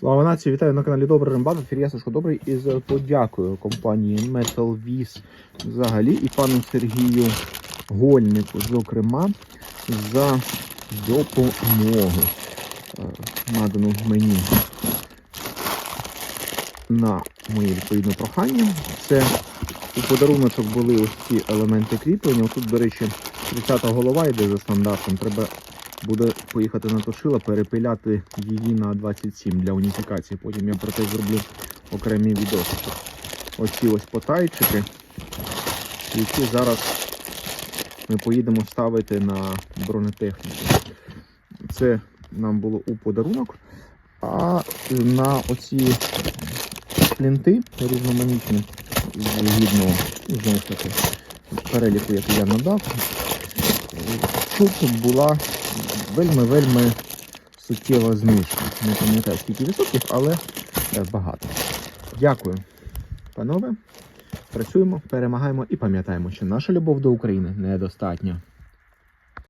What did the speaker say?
Слава нації, вітаю на каналі Добрий Рембат. Ефір я Сашко Добрий і з подякою компанії MetalVis взагалі і пану Сергію Гольнику, зокрема, за допомогу, е, надану мені на моє відповідне прохання. Це у подаруночок були ось ці елементи кріплення. Тут, до речі, 30-та голова йде за стандартом. Треба буде поїхати на тошила, перепиляти її на 27 для уніфікації. Потім я про це зроблю окремі відосики. Оці ось потайчики, які зараз ми поїдемо ставити на бронетехніку. Це нам було у подарунок. А на оці плінти різноманітні, згідно знову ж таки переліку, який я надав, тут була вельми-вельми суттєво знижка. Не пам'ятаю скільки відсотків, але е, багато. Дякую, панове. Працюємо, перемагаємо і пам'ятаємо, що наша любов до України недостатня.